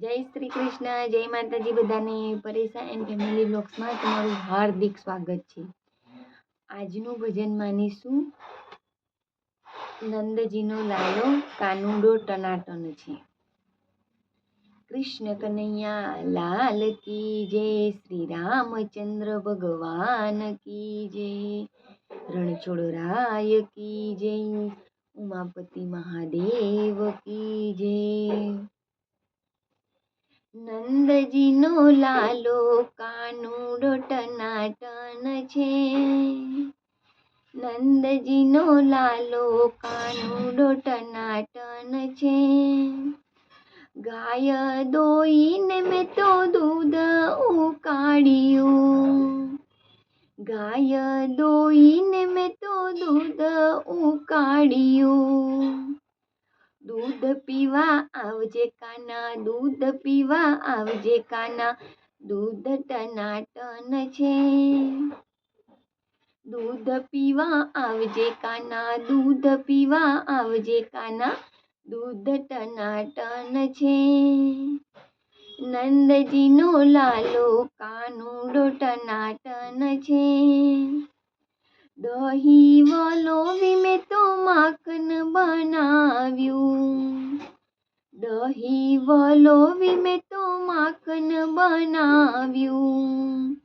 જય શ્રી કૃષ્ણ, જય માતાજી બધાને પરેશા એન્ડ ફેમિલી બ્લોગ્સમાં તમારું હાર્દિક સ્વાગત છે. આજનું ભજન માનીશું. નંદજીનો લાલો કાનુડો ટનાટન છે. કૃષ્ણ કનૈયા, લાલ કી જય, શ્રી રામચંદ્ર ભગવાન કી જય રણછોડરાય કી જય, ઉમાપતિ મહાદેવ કી જય. નંદજીનો લાલો કાનુડો ટનાટન છે. નંદજીનો લાલો કાનુડો ટનાટન છે. ગાય દોઈને મેં તો દૂધ ઉકાળ્યું. ગાય દોઈને મેં તો દૂધ ઉકાળ્યું. દૂધ પીવા આવજે કાના, દૂધ પીવા આવજે કાના, દૂધ ટનાટન છે. દૂધ પીવા આવજે કાના, દૂધ પીવા આવજે કાના, દૂધ ટનાટન છે. નંદજીનો લાલો કાનુડો ટનાટન છે. દહીં વલોવી મેં તો માખન બનાવ્યું. દહીં વલોવી મેં તો માખન બનાવ્યું.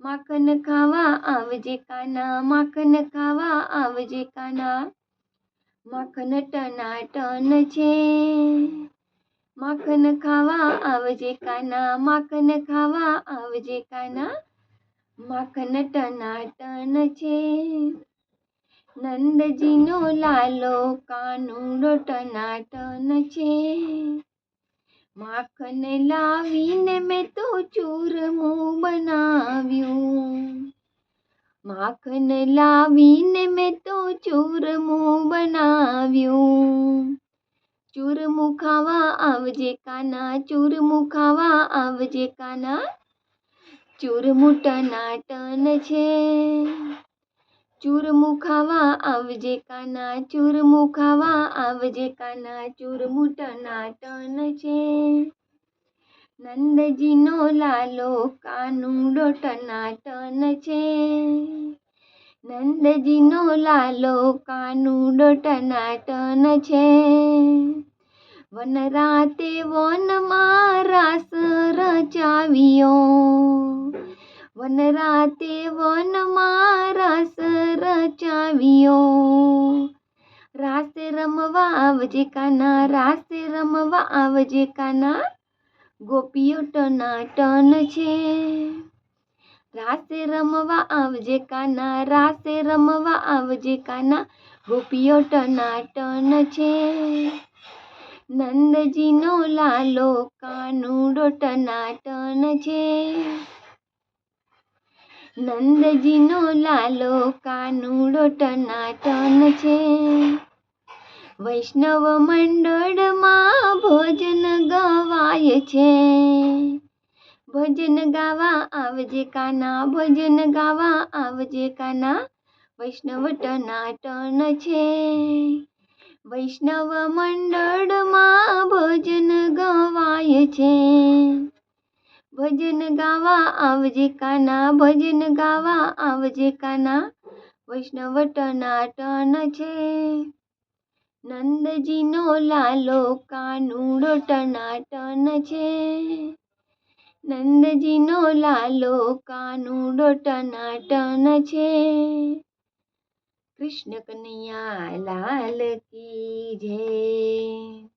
માખન ખાવા આવજે કાના, માખન ખાવા આવજે કાના. માખન ટનાટન છે. માખન ખાવા આવજે કાના, માખન ખાવા આવજે કાના. માખન ટનાટન છે. નંદજીનો લાલો કાનુડો ટનાટન છે. માખન લાવીને મેં તો ચૂરમું બનાવ્યું. માખન લાવીને મેં તો ચૂરમું બનાવ્યું. ચૂરમું ખાવા આવજે કાના, ચૂરમું ખાવા આવજે કાના. ચૂરમું ટન છે. ચૂરમું ખાવા આવજે કાના ચૂરમું ખાવા આવજે કાના ચૂરમુટાના ટન છે. નંદજીનો લાલો કાનુડો ટનાટન છે. નંદજીનો લાલો કાનુડો ટનાટન છે. વન રાતે વનમાં રાસ રચાવ્યો વન રાતે વનમાં રાસ રચાવ્યો. રાસે રમવા આવજે કાના, રાસે રમવા આવજે કાના. ગોપીઓ ટનાટન છે. રાસે રમવા આવજે કાના, રાસે રમવા આવજે કાના. ગોપીઓ ટનાટન છે. નંદજીનો લાલો કાનુડો ટનાટન છે. નંદજીનો લાલો કાનુડો ટનાટન છે. વૈષ્ણવ મંડળમાં ભોજન ગવાય છે. ભજન ગાવા આવજે કાના, ભજન ગાવા આવજે કાના. વૈષ્ણવ ટનાટન છે. વૈષ્ણવ મંડળમાં છે. ભજન ગાવા આવજે કાના, ભજન ગાવા આવજે કાના. વૈષ્ણવ ટનાટન છે. નંદજીનો લાલો કાનુડો ટનાટન છે. નંદજીનો લાલો કાનુડો ટનાટન છે. કૃષ્ણ કનૈયા લાલ કી જય.